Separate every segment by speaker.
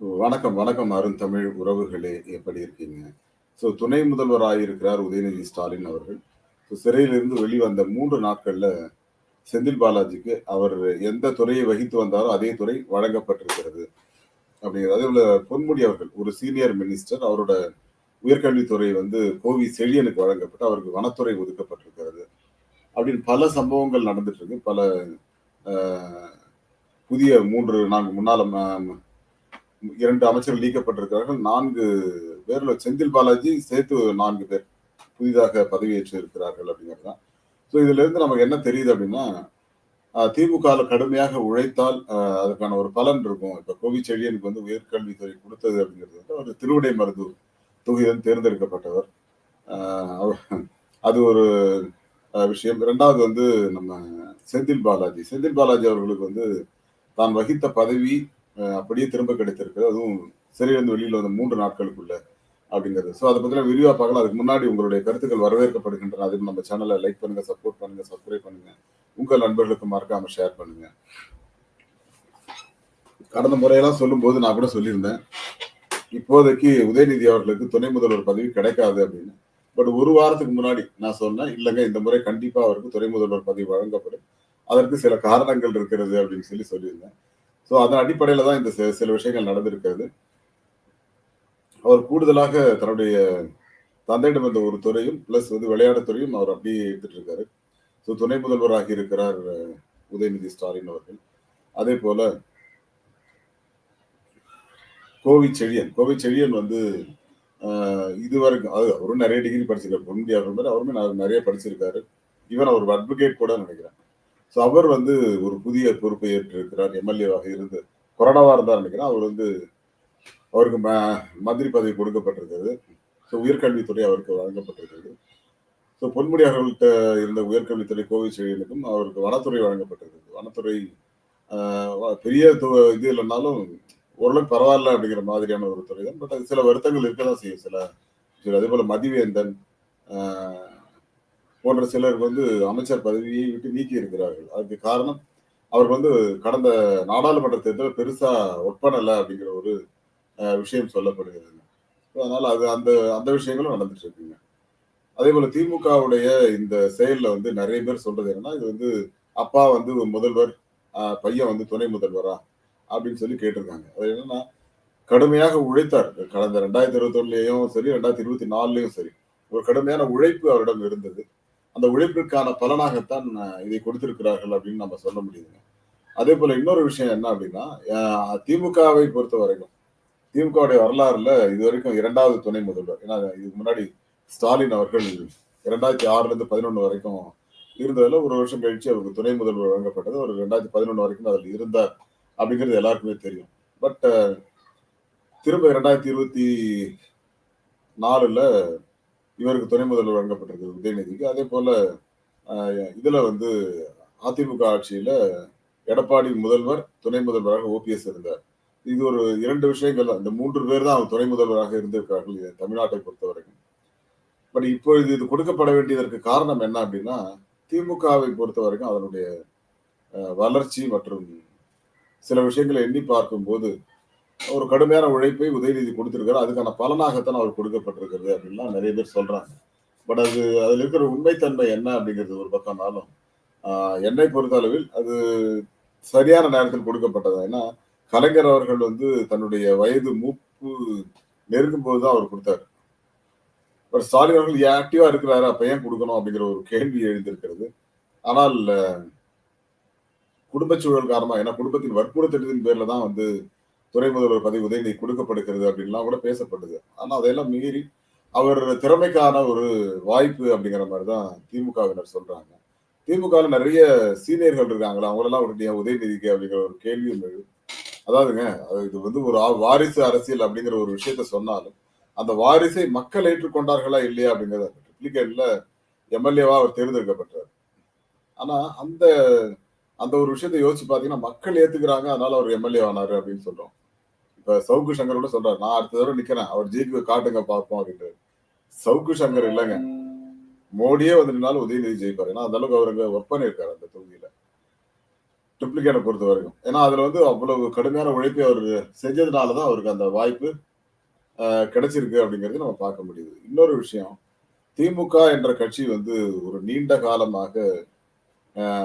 Speaker 1: வணக்கம், வணக்கம் அருண் தமிழ் உறவுகளே! எப்படி இருக்கீங்க? ஸோ துணை முதல்வராக இருக்கிறார் உதயநிதி ஸ்டாலின் அவர்கள். ஸோ சிறையிலிருந்து வெளிவந்த மூன்று நாட்களில் செந்தில் பாலாஜிக்கு அவர் எந்த துறையை வகித்து வந்தாரோ அதே துறை வழங்கப்பட்டிருக்கிறது. அப்படிங்கிறது. உள்ள பொன்முடி அவர்கள் ஒரு சீனியர் மினிஸ்டர். அவரோட உயர்கல்வித்துறை வந்து கோவி செழியனுக்கு வழங்கப்பட்டு அவருக்கு வனத்துறை ஒதுக்கப்பட்டிருக்கிறது. அப்படின்னு பல சம்பவங்கள் நடந்துட்டு இருக்கு. பல புதிய 3 4 முன்னாள் இரண்டு அமைச்சர்கள் நீக்கப்பட்டிருக்கிறார்கள். நான்கு பேர்ல செந்தில் பாலாஜி சேர்த்து நான்கு பேர் புதிதாக பதவியேற்று இருக்கிறார்கள் அப்படிங்கிறது தான். ஸோ இதிலிருந்து நமக்கு என்ன தெரியுது அப்படின்னா, திமுக கடுமையாக உழைத்தால் அதுக்கான ஒரு பலன் இருக்கும். இப்ப கோவி செழியனுக்கு வந்து உயர்கல்வித்துறை கொடுத்தது அப்படிங்கிறது வந்து அவர் திருவிடைமருதூர் தொகுதியில் தேர்ந்தெடுக்கப்பட்டவர். அது ஒரு விஷயம். ரெண்டாவது வந்து நம்ம செந்தில் பாலாஜி. செந்தில் பாலாஜி அவர்களுக்கு வந்து தான் வகித்த பதவி அப்படியே திரும்ப கிடைத்திருக்கு அதுவும் சிறையிலிருந்து வெளியில் வந்த மூன்று நாட்களுக்குள்ள அப்படிங்கிறது. ஸோ அதை பத்திலாம் விரிவா பார்க்கலாம். அதுக்கு முன்னாடி உங்களுடைய கருத்துக்கள் வரவேற்கப்படுகின்றன. அதுக்கு நம்ம சேனல லைக் பண்ணுங்க, சப்போர்ட் பண்ணுங்க, சப்ஸ்கிரைப் பண்ணுங்க. உங்கள் நண்பர்களுக்கு மறக்காம ஷேர் பண்ணுங்க. கடந்த முறையெல்லாம் சொல்லும்போது நான் கூட சொல்லியிருந்தேன். இப்போதைக்கு உதயநிதி அவர்களுக்கு துணை முதல்வர் பதவி கிடைக்காது அப்படின்னு. பட் ஒரு வாரத்துக்கு முன்னாடி நான் சொன்னேன், இல்லைங்க இந்த முறை கண்டிப்பாக அவருக்கு துணை முதல்வர் பதவி வழங்கப்படும். அதற்கு சில காரணங்கள் இருக்கிறது அப்படின்னு சொல்லி சொல்லியிருந்தேன். ஸோ அதன் அடிப்படையில் தான் இந்த சில விஷயங்கள் நடந்திருக்கிறது. அவர் கூடுதலாக தன்னுடைய தந்தையிடம் இருந்த ஒரு துறையும், பிளஸ் வந்து விளையாட்டுத்துறையும் அவர் அப்படியே எடுத்துட்டு இருக்காரு. ஸோ துணை முதல்வராக இருக்கிறார் உதயநிதி ஸ்டாலின் அவர்கள். அதேபோல கோவி செழியன். கோவி செழியன் வந்து இதுவரைக்கும் அது அவரும் நிறைய டிகிரி படிச்சிருக்காரு. பொன்முடி அவர்கள் அவருமே நிறைய படிச்சிருக்காரு. ஈவன் அவர் அட்வொகேட் கூட நினைக்கிறேன் ஸோ அவர் வந்து ஒரு புதிய பொறுப்பை ஏற்றிருக்கிறார். எம்.எல்.ஏவாக இருந்து கொரோனாவாக இருந்தார் நினைக்கிறேன் அவர் வந்து அவருக்கு ம மந்திரி பதவி கொடுக்கப்பட்டிருக்கிறது. ஸோ உயர்கல்வித்துறை அவருக்கு வழங்கப்பட்டிருக்கிறது. ஸோ பொன்முடி அவர்கள்ட்ட இருந்த உயர்கல்வித்துறை கோவி செழியனுக்கும் அவருக்கு வனத்துறை வழங்கப்பட்டிருக்கிறது. வனத்துறை பெரிய இது இல்லைன்னாலும் ஓரளவுக்கு பரவாயில்ல அப்படிங்கிற மாதிரியான ஒரு துறை தான். பட் அது சில வருத்தங்கள் இருக்க தான் செய்யும். சில அதே போல் மதிவேந்தன் போன்ற சிலர் வந்து அமைச்சர் பதவியை விட்டு நீக்கி இருக்கிறார்கள். அதுக்கு காரணம் அவர் வந்து கடந்த நாடாளுமன்ற தேர்தலில் பெருசா ஒர்க் பண்ணல அப்படிங்கிற ஒரு விஷயம் சொல்லப்படுகிறது. ஸோ அதனால அது அந்த அந்த விஷயங்களும் நடந்துட்டு இருக்குங்க. அதேபோல திமுகவுடைய இந்த செயல்ல வந்து நிறைய பேர் சொல்றது என்னன்னா, இது வந்து அப்பா வந்து முதல்வர், பையன் வந்து துணை முதல்வரா? அப்படின்னு சொல்லி கேட்டிருக்காங்க. அது என்னன்னா, கடுமையாக உழைத்தார். கடந்த 2021லயும் சரி, 2024லயும் சரி. ஒரு கடுமையான உழைப்பு அவரிடம் இருந்தது. அந்த உழைப்பிற்கான பலனாகத்தான் இதை கொடுத்திருக்கிறார்கள் அப்படின்னு நம்ம சொல்ல முடியுதுங்க. அதேபோல இன்னொரு விஷயம் என்ன அப்படின்னா, திமுகவை பொறுத்த வரைக்கும் திமுகவுடைய வரலாறுல இதுவரைக்கும் 2வது துணை முதல்வர். ஏன்னா இதுக்கு முன்னாடி ஸ்டாலின் அவர்கள் 2006லேருந்து 11 வரைக்கும் இருந்ததுல ஒரு வருஷம் கழிச்சு அவருக்கு துணை முதல்வர் வழங்கப்பட்டது. ஒரு ரெண்டாயிரத்தி பதினொன்று வரைக்கும் அதில் இருந்தார். அப்படிங்கிறது எல்லாருக்குமே தெரியும். பட் திரும்ப 2024ல இவருக்கு துணை முதல்வர் வழங்கப்பட்டிருக்கு உதயநிதிக்கு. அதே போல இதுல வந்து அதிமுக ஆட்சியில எடப்பாடி முதல்வர், துணை முதல்வராக ஓபிஎஸ் இருந்தார். இது ஒரு இரண்டு விஷயங்கள் அந்த மூன்று பேர் தான் துணை முதல்வராக இருந்திருக்கிறார்கள் தமிழ்நாட்டை பொறுத்தவரைக்கும். பட் இப்போ இது இது கொடுக்கப்பட வேண்டியதற்கு காரணம் என்ன அப்படின்னா, திமுகவை பொறுத்தவரைக்கும் அதனுடைய வளர்ச்சி மற்றும் சில விஷயங்களை எண்ணி பார்க்கும்போது, ஒரு கடுமையான உழைப்பை உதயநிதி கொடுத்திருக்காரு அதுக்கான பலனாகத்தான் அவர் கொடுக்கப்பட்டிருக்கிறது அப்படின்லாம் நிறைய பேர் சொல்றாங்க. பட் அது அதில் இருக்கிற உண்மைத்தன்மை என்ன அப்படிங்கிறது ஒரு பக்கம்னாலும், அ என்னை பொறுத்தளவில் அது சரியான நேரத்தில் கொடுக்கப்பட்டது. ஏன்னா, கலைஞர் அவர்கள் வந்து தன்னுடைய வயது மூப்பு நெருங்கும் போது தான் அவர் கொடுத்தாரு பட் ஸ்டாலின் அவர்கள் ஆக்டிவா இருக்கிறாரு. அப்ப ஏன் கொடுக்கணும் அப்படிங்கிற ஒரு கேள்வி எழுந்திருக்கிறது. ஆனால் குடும்ப சூழல் காரணமா ஏன்னா குடும்பத்தின் வற்புறுத்தலின் பேர்ல தான் வந்து துணை முதல்வர் பதவி உதவி கொடுக்கப்படுகிறது அப்படின்லாம் கூட பேசப்படுது. ஆனால் அதையெல்லாம் மீறி அவர் திறமைக்கான ஒரு வாய்ப்பு அப்படிங்கிற மாதிரி தான் திமுகவினர் சொல்றாங்க. திமுகவில் நிறைய சீனியர்கள் இருக்காங்களா, அவங்களெல்லாம் உடனே உதயநிதிக்கு அப்படிங்கிற ஒரு கேள்வியும் எழுது. அதாவதுங்க அது இது வந்து ஒரு வாரிசு அரசியல் அப்படிங்கிற ஒரு விஷயத்த சொன்னாலும், அந்த வாரிசை மக்கள் ஏற்றுக்கொண்டார்களா இல்லையா அப்படிங்கிறத ட்ரிப்ளிகேட்ல எம்.எல்.ஏவா அவர் தேர்ந்தெடுக்கப்பட்டார். ஆனா அந்த அந்த ஒரு விஷயத்த யோசிச்சு பார்த்தீங்கன்னா, மக்கள் ஏத்துக்கிறாங்க. அதனால அவர் எம்.எல்.ஏ ஆனாரு அப்படின்னு சொல்றோம். இப்ப சவுக்கு சங்கர் கூட சொல்றாரு. நான் அடுத்த தடவை நிக்கிறேன். அவர் ஜெயிக்க காட்டுங்க பார்ப்போம் அப்படின்ட்டு சவுக்கு சங்கர் இல்லங்க. மோடியே வந்து நின்னாலும் உதயநிதி ஜெயிப்பாரு. ஏன்னா அந்த அளவுக்கு அவருக்கு அங்க ஒர்க் பண்ணியிருக்காரு அந்த தொகுதியில. ட்ரிப்ளிகேட்டை பொறுத்த வரைக்கும் ஏன்னா அதுல வந்து அவ்வளவு கடுமையான உழைப்பை அவர் செஞ்சதுனாலதான் அவருக்கு அந்த வாய்ப்பு அஹ், கிடைச்சிருக்கு அப்படிங்கிறது நம்ம பார்க்க முடியுது இன்னொரு விஷயம் திமுக என்ற கட்சி வந்து ஒரு நீண்ட காலமாக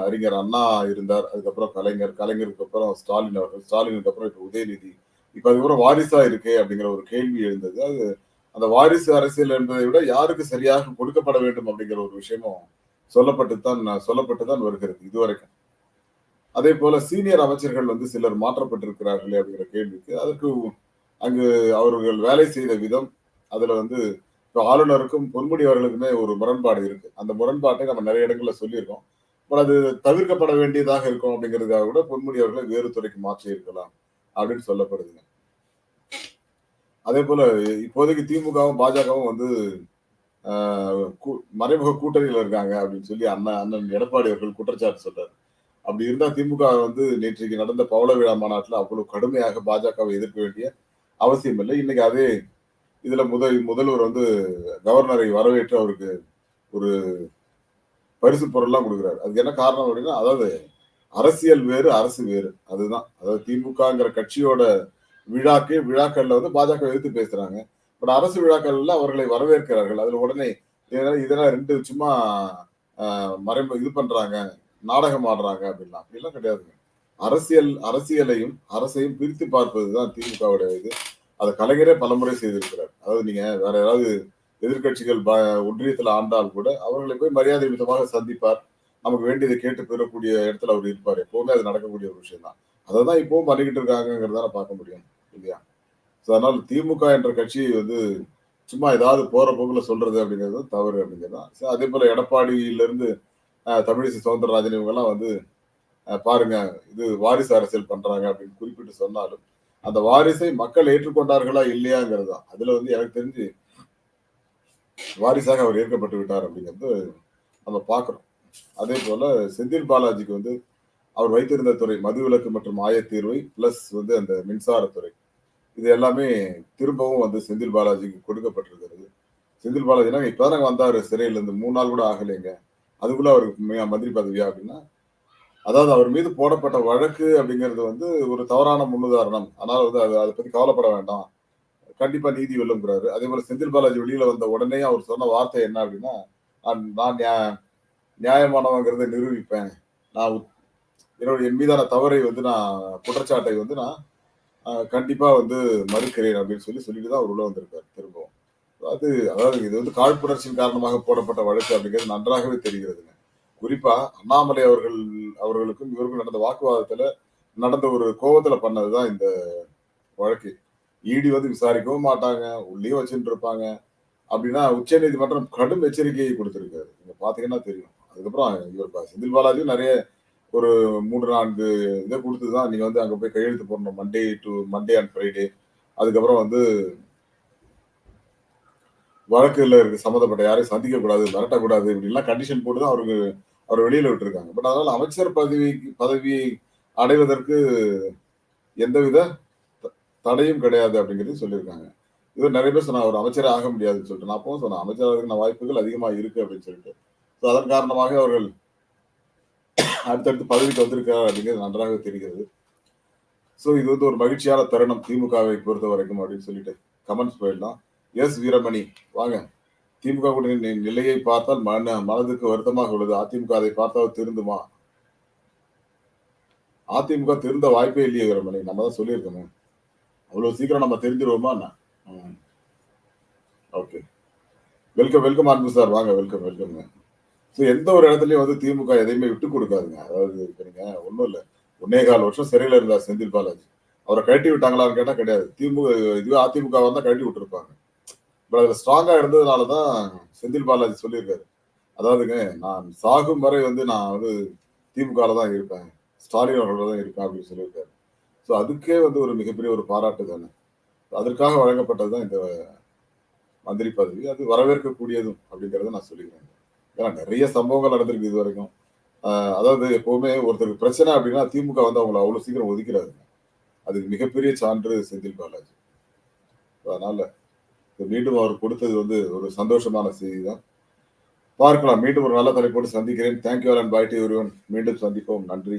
Speaker 1: அறிஞர் அண்ணா இருந்தார் அதுக்கப்புறம் கலைஞர் கலைஞருக்கு அப்புறம் ஸ்டாலின் அவர்கள் ஸ்டாலினுக்கு அப்புறம் இப்ப உதயநிதி இப்ப அதுக்கப்புறம் வாரிசா இருக்கே அப்படிங்கிற ஒரு கேள்வி எழுந்தது. அது அந்த வாரிசு அரசியல் என்பதை விட யாருக்கு சரியாக கொடுக்கப்பட வேண்டும் அப்படிங்கிற ஒரு விஷயமும் சொல்லப்பட்டு தான் சொல்லப்பட்டு தான் வருகிறது இதுவரைக்கும். அதே போல சீனியர் அமைச்சர்கள் வந்து சிலர் மாற்றப்பட்டிருக்கிறார்களே அப்படிங்கிற கேள்விக்கு அதற்கு அங்கு அவர்கள் வேலை செய்த விதம் அதுல வந்து இப்போ ஆளுநருக்கும் பொன்முடி அவர்களுக்குமே ஒரு முரண்பாடு இருக்கு. அந்த முரண்பாட்டை நம்ம நிறைய இடங்கள்ல சொல்லியிருக்கோம். பட் அது தவிர்க்கப்பட வேண்டியதாக இருக்கும் அப்படிங்கிறதுக்காக கூட பொன்முடி அவர்களை வேறு துறைக்கு மாற்றி இருக்கலாம் அப்படின்னு சொல்லப்படுதுங்க. அதே போல இப்போதைக்கு திமுகவும் பாஜகவும் வந்து ஆஹ், மறைமுக கூட்டணியில் இருக்காங்க அப்படின்னு சொல்லி அண்ணன் அண்ணன் எடப்பாடி அவர்கள் குற்றச்சாட்டு சொல்றாரு. அப்படி இருந்தா திமுக வந்து நேற்றைக்கு நடந்த பவள விழா மாநாட்டில் அவ்வளவு கடுமையாக பாஜகவை எதிர்க்க வேண்டிய அவசியம் இல்லை. இன்னைக்கு அதே இதுல முதல் முதல்வர் வந்து கவர்னரை வரவேற்று அவருக்கு ஒரு பரிசு பொருள்லாம் கொடுக்குறாரு. அதுக்கு என்ன காரணம் அப்படின்னா அதாவது அரசியல் வேறு அரசு வேறு. அதுதான். அதாவது திமுகங்கிற கட்சியோட விழாக்கு விழாக்கள்ல வந்து பாஜக எதிர்த்து பேசுறாங்க. பட் அரசு விழாக்கள்ல அவர்களை வரவேற்கிறார்கள். அதுல உடனே இதெல்லாம் இதெல்லாம் ரெண்டு சும்மா மறைம இது பண்றாங்க நாடகம் ஆடுறாங்க அப்படின்லாம். அப்படிலாம் கிடையாதுங்க. அரசியல் அரசியலையும் அரசையும் பிரித்து பார்ப்பதுதான் திமுகவுடைய இது. அதை கலைஞரே பலமுறை செய்திருக்கிறார். அதாவது நீங்க வேற யாராவது எதிர்க்கட்சிகள் ப- ஒன்றியத்துல ஆண்டால் கூட அவர்களை போய் மரியாதை விதமாக சந்திப்பார். நமக்கு வேண்டியதை கேட்டு பெறக்கூடிய இடத்துல அவர் இருப்பார். எப்பவுமே அது நடக்கக்கூடிய ஒரு விஷயம் தான் அதை தான் இப்பவும் பண்ணிக்கிட்டு இருக்காங்கிறதால பார்க்க முடியும் இல்லையா? ஸோ அதனால திமுக என்ற கட்சி வந்து சும்மா ஏதாவது போற போக்குல சொல்றது அப்படிங்கிறது தவறு அப்படிங்கிறது தான். So, அதே போல எடப்பாடியில இருந்து தமிழிசை சவுந்தரராஜன் இவங்கெல்லாம் வந்து பாருங்க இது வாரிசு அரசியல் பண்றாங்க அப்படின்னு குறிப்பிட்டு சொன்னாலும் அந்த வாரிசை மக்கள் ஏற்றுக்கொண்டார்களா இல்லையாங்கிறது தான். அதுல வந்து எனக்கு தெரிஞ்சு வாரிசாக அவர் ஏற்கப்பட்டு விட்டார் அப்படிங்கிறது நம்ம பார்க்குறோம். அதே போல செந்தில் பாலாஜிக்கு வந்து அவர் வைத்திருந்த துறை மதுவிலக்கு மற்றும் ஆயத்தீர்வை பிளஸ் வந்து அந்த மின்சாரத்துறை இது எல்லாமே திரும்பவும் வந்து செந்தில் பாலாஜிக்கு கொடுக்கப்பட்டிருக்கிறது. செந்தில் பாலாஜினா இப்பதானங்க வந்தாரு சிறையில இருந்து மூணு நாள் கூட ஆகலைங்க. அதுக்குள்ள அவருக்கு மந்திரி பதவியா அப்படின்னா அதாவது அவர் மீது போடப்பட்ட வழக்கு அப்படிங்கிறது வந்து ஒரு தவறான முன்னுதாரணம். அதனால வந்து அது அதை பத்தி கவலைப்பட வேண்டாம். கண்டிப்பா நீதி வெல்லுங்கிறாரு அதே போல செந்தில் பாலாஜி வெளியில வந்த உடனே அவர் சொன்ன வார்த்தை என்ன அப்படின்னா நான் நான் நியாயமானவங்கிறத நிரூபிப்பேன். நான் என்னுடைய மீதான தவறை வந்து நான் குற்றச்சாட்டை வந்து நான் கண்டிப்பாக கண்டிப்பா வந்து மறுக்கிறேன் அப்படின்னு சொல்லி சொல்லிட்டு தான் அவர் உள்ள வந்திருக்காரு திரும்பவும். அது அதாவது இது வந்து காழ்ப்புணர்ச்சியின் காரணமாக போடப்பட்ட வழக்கு அப்படிங்கிறது நன்றாகவே தெரிகிறதுங்க. குறிப்பா அண்ணாமலை அவர்கள் அவர்களுக்கும் இவருக்கும் நடந்த வாக்குவாதத்துல நடந்த ஒரு கோபத்துல பண்ணதுதான் இந்த வழக்கு. ஈடி வந்து விசாரிக்கவும் மாட்டாங்க உள்ளே வச்சுட்டு இருப்பாங்க. அப்படின்னா உச்ச நீதிமன்றம் கடும் எச்சரிக்கையை கொடுத்திருக்காரு. நீங்க பாத்தீங்கன்னா தெரியும். அதுக்கப்புறம் இவர் செந்தில் பாலாஜியும் நிறைய ஒரு மூன்று நான்கு இதை கொடுத்துதான் நீங்க வந்து அங்க போய் கையெழுத்து போடணும். Monday to Monday and Friday அதுக்கப்புறம் வந்து வழக்குல இருக்கு சம்மந்தப்பட்ட யாரையும் சந்திக்க கூடாது மிரட்டக்கூடாது இப்படிலாம் கண்டிஷன் போட்டு தான் அவருக்கு அவர் வெளியில விட்டுருக்காங்க. பட் அதனால அமைச்சர் பதவி பதவியை அடைவதற்கு எந்தவித த- தடையும் கிடையாது அப்படிங்கிறது சொல்லியிருக்காங்க. இது நிறைய பேர் சொன்னாங்க ஒரு அமைச்சரே ஆக முடியாதுன்னு சொல்லிட்டு. நான் அப்பவும் சொன்னேன் அமைச்சராக வாய்ப்புகள் அதிகமா இருக்கு அப்படின்னு சொல்லிட்டு. ஸோ அதன் காரணமாக அவர்கள் அடுத்தடுத்து பதவிக்கு வந்திருக்கிறார் அப்படிங்கிறது நன்றாக தெரிகிறது. ஸோ இது வந்து ஒரு மகிழ்ச்சியான தருணம் திமுகவை பொறுத்த வரைக்கும் அப்படின்னு சொல்லிட்டு கமெண்ட்ஸ் போயிடலாம். எஸ் வீரமணி வாங்க. திமுக கூட்டணி நிலையை பார்த்தால் மன மனதுக்கு வருத்தமாக உள்ளது. அதிமுக அதை பார்த்தால் திருந்துமா? அதிமுக திருந்த வாய்ப்பே இல்லையே வீரமணி. நம்ம தான் சொல்லியிருக்கோமே. அவ்வளோ சீக்கிரம் நம்ம தெரிஞ்சிருவோமா ஓகே. வெல்கம் வெல்கம் ஆன்மி சார் வாங்க வெல்கம் வெல்கம் ஸோ எந்த ஒரு இடத்துலயும் வந்து திமுக எதையுமே விட்டு கொடுக்காதுங்க. அதாவது நீங்க ஒன்றும் இல்லை. ஒன்னே கால் வருஷம் சிறையில் இருந்தார் செந்தில் பாலாஜி. அவரை கழட்டி விட்டாங்களான்னு கேட்டால் கிடையாது. திமுக இதுவே அதிமுக தான் கழட்டி விட்டுருப்பாங்க. பட் அதில் ஸ்ட்ராங்காக இருந்ததுனால தான் செந்தில் பாலாஜி சொல்லியிருக்காரு. அதாவதுங்க நான் சாகும் வரை வந்து நான் வந்து திமுகவில் தான் இருப்பேன். ஸ்டாலின் அவர்களோட தான் இருப்பேன் அப்படின்னு சொல்லியிருக்காரு. ஸோ அதுக்கே வந்து ஒரு மிகப்பெரிய ஒரு பாராட்டு தானே. அதற்காக வழங்கப்பட்டது தான் இந்த மந்திரி பதவி. அது வரவேற்கக்கூடியதும் அப்படிங்கிறத நான் சொல்லிக்கிறேன். ஏன்னா நிறைய சம்பவங்கள் நடந்திருக்கு இது வரைக்கும். அதாவது எப்பவுமே ஒருத்தருக்கு பிரச்சனை அப்படின்னா திமுக வந்து அவங்கள அவ்வளோ சீக்கிரம் ஒதுக்கிறாருங்க அதுக்கு மிகப்பெரிய சான்று செந்தில் பாலாஜி. அதனால மீண்டும் அவர் கொடுத்தது வந்து ஒரு சந்தோஷமான செய்தி தான் பார்க்கலாம். மீண்டும் ஒரு நல்ல தலைப்போடு சந்திக்கிறேன். தேங்க்யூ அண்ட் பாய் டு மீண்டும் சந்திப்போம். நன்றி.